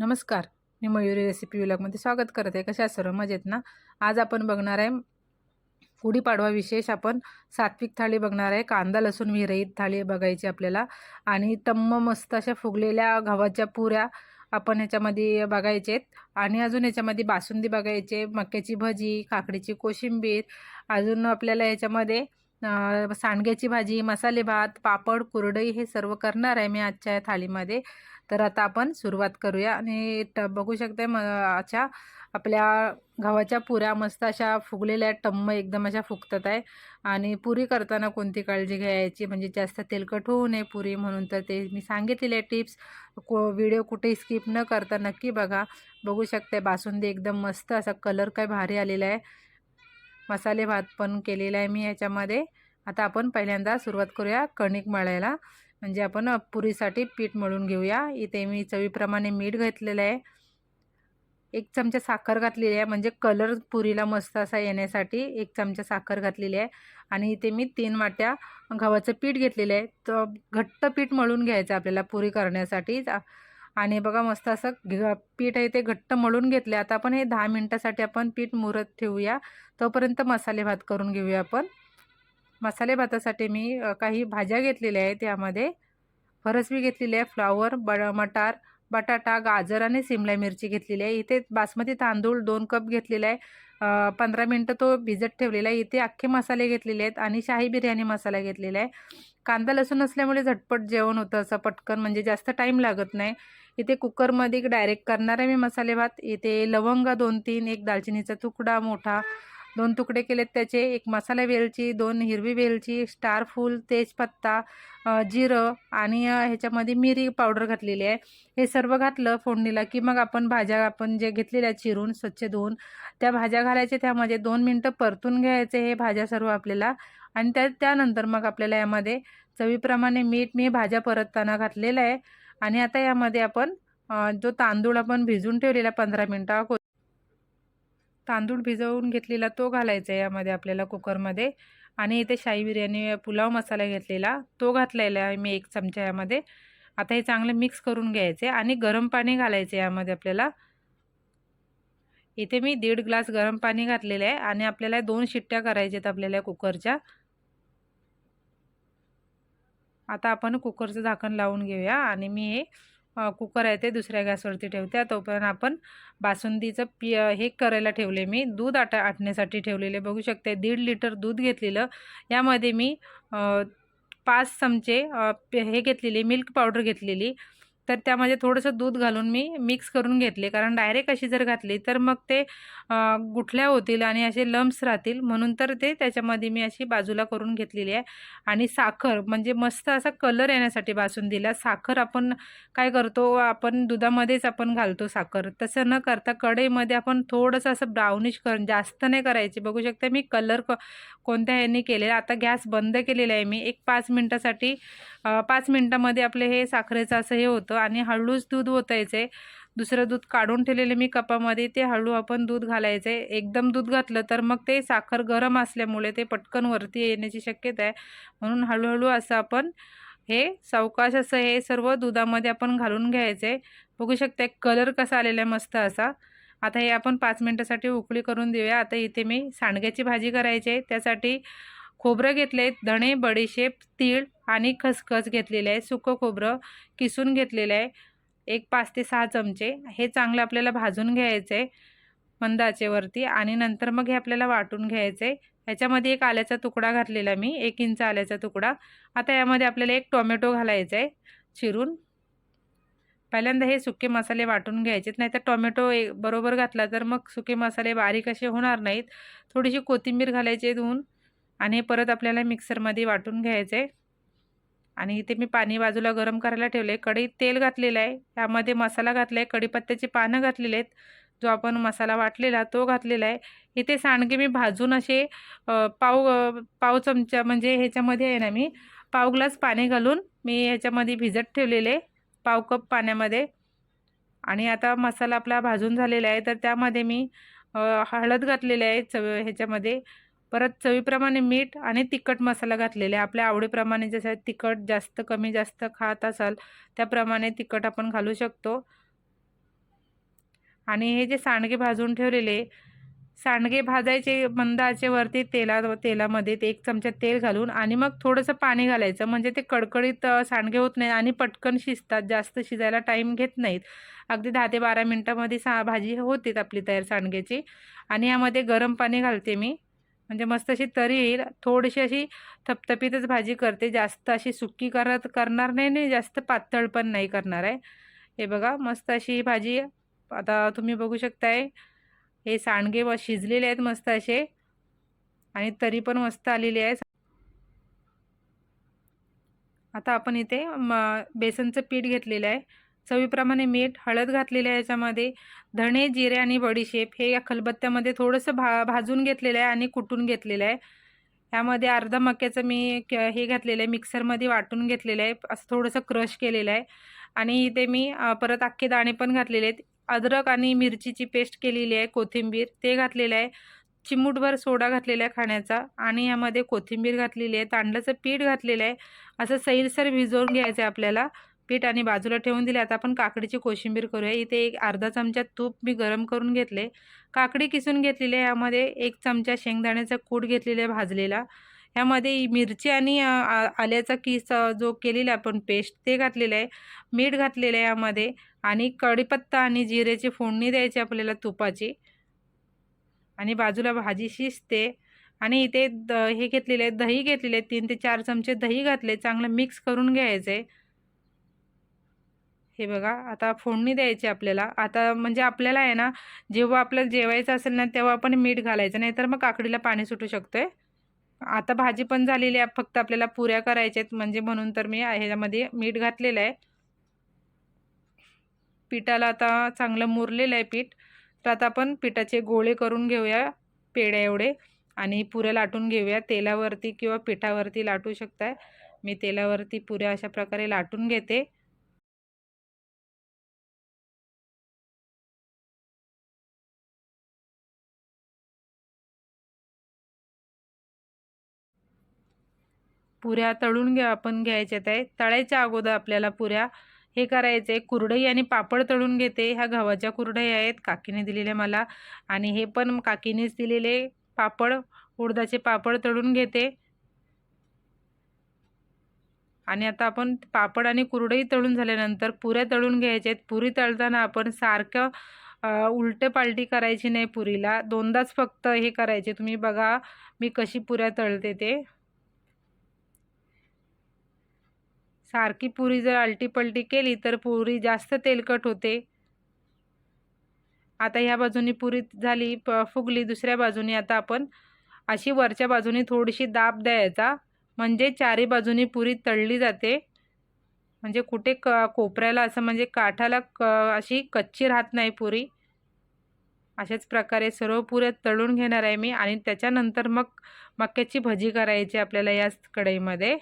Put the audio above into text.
नमस्कार. मी मयुरी रेसिपी व्लॉगमध्ये स्वागत करत. आहे कशा सर्व? मजेत ना? आज आपण बघणार आहे गुढीपाडवा विशेष. आपण सात्विक थाळी बघणार आहे. कांदा लसूण विरहित थाळी बघायची आपल्याला. आणि तम्म मस्त अशा फुगलेल्या गव्हाच्या पुऱ्या आपण ह्याच्यामध्ये बघायचे आणि अजून ह्याच्यामध्ये बासुंदी बघायचे मक्याची भजी काकडीची कोशिंबीर. अजून आपल्याला ह्याच्यामध्ये सांडग्याची भाजी मसाले भात पापड कुरडई हे सर्व करणार आहे मी आजच्या या थाळीमध्ये. तर आता आपण सुरुवात करूया. आणि ट बघू शकते म अशा आपल्या गव्हाच्या पुऱ्या मस्त अशा फुगलेल्या टम्म एकदम अशा फुगतात आहे. आणि पुरी करताना कोणती काळजी घ्यायची? म्हणजे जास्त तेलकट होऊ नये पुरी म्हणून तर ते मी सांगितलेले टिप्स. को व्हिडिओ कुठेही स्किप न करता नक्की बघा. बघू शकते बासुंदी एकदम मस्त असा कलर काय भारी आलेला आहे. मसाले भात पण केलेला आहे मी याच्यामध्ये. आता आपण पहिल्यांदा सुरुवात करूया कणिक मळायला. म्हणजे आपण पुरीसाठी पीठ मळून घेऊया. इथे मी चवीप्रमाणे मीठ घेतलेलं आहे. एक चमचा साखर घातलेली आहे. म्हणजे कलर पुरीला मस्त असा येण्यासाठी एक चमचा साखर घातलेली आहे. आणि इथे मी तीन वाट्या गव्हाचं पीठ घेतलेलं आहे. तर घट्ट पीठ मळून घ्यायचं आपल्याला पुरी करण्यासाठी. आणि बघा मस्त असं घ पीठ आहे ते घट्ट मळून घेतले आता आपण हे दहा मिनटासाठी आपण पीठ मुरत ठेवूया. तोपर्यंत मसाले भात करून घेऊया आपण. मसाले भातासाठी मी काही भाज्या घेतलेल्या आहेत त्यामध्ये. फरसबी घेतलेली आहे फ्लॉवर बड मटार बटाटा गाजर आणि सिमला मिरची घेतलेली आहे. इथे बासमती तांदूळ दोन कप घेतलेला आहे. पंधरा मिनटं तो भिजत ठेवलेला आहे. इथे अख्खे मसाले घेतलेले आहेत आणि शाही बिर्याणी मसाला घेतलेला आहे. कांदा लसूण असल्यामुळे झटपट जेवण होतं असं पटकन म्हणजे जास्त टाईम लागत नाही. इथे कुकरमध्ये डायरेक्ट करणार आहे मी मसाले भात. इथे लवंग दोन तीन एक दालचिनीचा तुकडा मोठा दोन तुकडे केलेत त्याचे एक मसाला वेलची दोन हिरवी वेलची स्टार फूल तेजपत्ता जिरं आणि ह्याच्यामध्ये मिरी पावडर घातलेली आहे. हे सर्व घातलं फोडणीला की मग आपण भाज्या आपण जे घेतलेल्या चिरून स्वच्छ धुवून त्या भाज्या घालायच्या त्यामध्ये दोन मिनटं परतून घ्यायचे हे भाज्या सर्व आपल्याला आणि त्या त्यानंतर मग आपल्याला यामध्ये चवीप्रमाणे मीठ मी भाज्या परतताना घातलेलं आहे आणि आता यामध्ये आपण जो तांदूळ आपण भिजून ठेवलेला पंधरा मिनटा तांदूळ भिजवून घेतलेला तो घालायचा आहे यामध्ये आपल्याला कुकरमध्ये. आणि इथे शाही बिर्याणी पुलाव मसाला घेतलेला तो घातलेला आहे मी एक चमचा यामध्ये. आता हे चांगलं मिक्स करून घ्यायचे आणि गरम पाणी घालायचे यामध्ये आपल्याला. इथे मी दीड ग्लास गरम पाणी घातलेलं आहे आणि आपल्याला दोन शिट्ट्या करायच्यात आपल्याला कुकरच्या. आता आपण कुकरचं झाकण लावून घेऊया आणि मी हे कुकर आहे ते दुसऱ्या गॅसवरती ठेवते. तोपर्यंत आपण बासुंदीचं पी हे करायला ठेवले मी. दूध आटा आटण्यासाठी ठेवलेले. बघू शकते दीड लिटर दूध घेतलेलं. यामध्ये मी पाच चमचे हे घेतलेली मिल्क पावडर घेतलेली. तर त्यामध्ये थोडंसं दूध घालून मी मिक्स करून घेतले. कारण डायरेक्ट अशी जर घातली तर मग ते गुठल्या होतील आणि असे लम्स राहतील. म्हणून तर ते त्याच्यामध्ये मी अशी बाजूला करून घेतलेली आहे. आणि साखर म्हणजे मस्त असा कलर येण्यासाठी बासुंदीला साखर आपण काय करतो आपण दुधामध्येच आपण घालतो साखर. तसं न करता कढईमध्ये आपण थोडंसं असं ब्राउनिश कर जास्त नाही करायची. बघू शकता मी कलर क कोणत्या ह्यांनी केलेला आता गॅस बंद केलेला आहे मी. एक पाच मिनटासाठी पाच मिनटामध्ये आपले हे साखरेचं असं हे होतं. आणि हळूच दूध ओतायचं. आहे दुसरं दूध काढून ठेवलेलं मी कपामध्ये ते हळू आपण दूध घालायचं. आहे एकदम दूध घातलं तर मग ते साखर गरम असल्यामुळे ते पटकन वरती येण्याची शक्यता आहे. म्हणून हळूहळू असं आपण हे सावकाश असं हे सर्व दुधामध्ये आपण घालून घ्यायचं. आहे बघू शकता कलर कसा आलेला आहे मस्त असा. आता हे आपण पाच मिनटासाठी उकळी करून देऊया. आता इथे मी सांडग्याची भाजी करायची. आहे त्यासाठी खोबरं घेतले धणे बडीशेप तीळ आणि खसखस घेतलेलं आहे सुकं खोबरं किसून घेतलेलं आहे एक पाच ते सहा चमचे. हे चांगलं आपल्याला भाजून घ्यायचं आहे मंद आचेवरती आणि नंतर मग हे आपल्याला वाटून घ्यायचं आहे. ह्याच्यामध्ये एक आल्याचा तुकडा घातलेला मी एक इंच आल्याचा तुकडा. आता यामध्ये आपल्याला एक टोमॅटो घालायचा आहे चिरून. पहिल्यांदा हे सुके मसाले वाटून घ्यायचेत नाही तर टोमॅटो बरोबर घातला तर मग सुके मसाले बारीक असे होणार नाहीत. थोडीशी कोथिंबीर घालायची धुवून आणि परत आपल्याला मिक्सरमध्ये वाटून घ्यायचं आहे. आणि इथे मी पाणी बाजूला गरम करायला ठेवले कढईत तेल घातलेलं आहे. त्यामध्ये मसाला घातला आहे कढीपत्त्याची पानं घातलेले आहेत. जो आपण मसाला वाटलेला तो घातलेला आहे. इथे सांडगे मी भाजून असे पाव पाव चमचा म्हणजे ह्याच्यामध्ये आहे ना मी पाव ग्लास पाणी घालून मी ह्याच्यामध्ये भिजत ठेवलेले पाव कप पाण्यामध्ये. आणि आता मसाला आपला भाजून झालेला आहे. तर त्यामध्ये मी हळद घातलेले आहे चव ह्याच्यामध्ये. परत चवीप्रमाणे मीठ आणि तिखट मसाला घातलेले. आपल्या आवडीप्रमाणे जसं तिखट जास्त कमी जास्त खात असाल त्याप्रमाणे तिखट आपण घालू शकतो. आणि हे जे सांडगे भाजून ठेवलेले सांडगे भाजायचे मंद आचेवरती तेला तेलामध्ये ते एक चमचा तेल घालून आणि मग थोडंसं पाणी घालायचं. म्हणजे ते कडकडीत सांडगे होत नाही आणि पटकन शिजतात. जास्त शिजायला टाईम घेत नाहीत. अगदी दहा ते बारा मिनटामध्ये सा भाजी होतीत आपली तयार सांडग्याची. आणि यामध्ये गरम पाणी घालते मी. म्हणजे मस्त अशी तरी येईल थोडीशी अशी थपथपीतच भाजी करते. जास्त अशी सुकी करत करणार नाही नाही जास्त पातळ पण नाही करणार आहे. हे बघा मस्त अशी भाजी आता तुम्ही बघू शकताय. हे सांडगे व शिजलेले आहेत मस्त असे. आणि तरी पण मस्त आलेली आहे आता आपण इथे म बेसनचं पीठ घेतलेलं आहे. चवीप्रमाणे मीठ हळद घातलेलं आहे याच्यामध्ये धणे जिरे आणि बडीशेप हे या खलबत्त्यामध्ये थोडंसं भा भाजून घेतलेलं आहे आणि कुटून घेतलेलं आहे. ह्यामध्ये अर्धा मक्याचं मी क हे घातलेलं आहे मिक्सरमध्ये वाटून घेतलेलं आहे असं थोडंसं क्रश केलेलं आहे. आणि इथे मी परत अख्खे दाणे पण घातलेले आहेत. अद्रक आणि मिरचीची पेस्ट केलेली आहे कोथिंबीर ते घातलेलं आहे. चिमूटभर सोडा घातलेला आहे खाण्याचा आणि यामध्ये कोथिंबीर घातलेली आहे तांदळाचं पीठ घातलेलं आहे. असं सैलसर भिजवून घ्यायचं आहे आपल्याला. पीठ आणि बाजूला ठेवून दिले. आता आपण काकडीची कोशिंबीर करूया. इथे एक अर्धा चमचा तूप मी गरम करून घेतले. काकडी किसून घेतलेली आहे. यामध्ये एक चमचा शेंगदाण्याचा कूट घेतलेला आहे भाजलेला. यामध्ये मिरची आणि आ- आल्याचा किस जो केलेला आपण पेस्ट ते घातलेलं आहे. मीठ घातलेलं आहे यामध्ये आणि कढीपत्ता आणि जिऱ्याची फोडणी द्यायची आपल्याला तुपाची. आणि बाजूला भाजी शिजते. आणि इथे द हे घेतलेले आहे दही घेतलेले आहे. तीन ते चार चमचे दही घातले. चांगलं मिक्स करून घ्यायचं आहे. हे बघा आता फोडणी द्यायची आपल्याला. आता म्हणजे आपल्याला आहे ना जेव्हा आपल्याला जेवायचं असेल ना तेव्हा आपण मीठ घालायचं नाही तर मग काकडीला पाणी सुटू शकतंय. आता भाजी पण झालेली आहे फक्त आपल्याला पुऱ्या करायच्या आहेत म्हणजे म्हणून तर मी ह्याच्यामध्ये मीठ घातलेलं आहे. पिठाला आता चांगलं मुरलेलं आहे पीठ. तर आता आपण पिठाचे गोळे करून घेऊया पेढ्या एवढे. आणि पुऱ्या लाटून घेऊया. तेलावरती किंवा पिठावरती लाटू शकताय. मी तेलावरती पुऱ्या अशा प्रकारे लाटून घेते. पुऱ्या तळून घ्या आपण घ्यायच्यात आहे तळायच्या अगोदर आपल्याला पुऱ्या हे करायचे कुरडई आणि पापड तळून घेते. ह्या गव्हाच्या कुरडई आहेत काकीने दिलेल्या मला. आणि हे पण काकीनेच दिलेले पापड. उडदाचे पापड तळून घेते. आणि आता आपण पापड आणि कुरडई तळून झाल्यानंतर पुऱ्या तळून घ्यायच्या आहेत. पुरी तळताना आपण सारखं उलटे पालटी करायची नाही पुरीला. दोनदाच फक्त हे करायचे. तुम्ही बघा मी कशी पुऱ्या तळते ते. सारखी पुरी जर आलटी पलटी केली तर पुरी जास्त तेलकट होते. आता ह्या बाजूनी पुरी झाली प फुगली दुसऱ्या बाजूनी आता आपण. अशी वरच्या बाजूनी थोडीशी दाब द्यायचा. म्हणजे चारी बाजूनी पुरी तळली जाते. म्हणजे कुठे क कोपऱ्याला असं म्हणजे काठाला क अशी कच्ची राहत नाही पुरी. अशाच प्रकारे सर्व पुऱ्या तळून घेणार आहे मी. आणि त्याच्यानंतर मग मक्याची भजी करायची आपल्याला याच कढईमध्ये.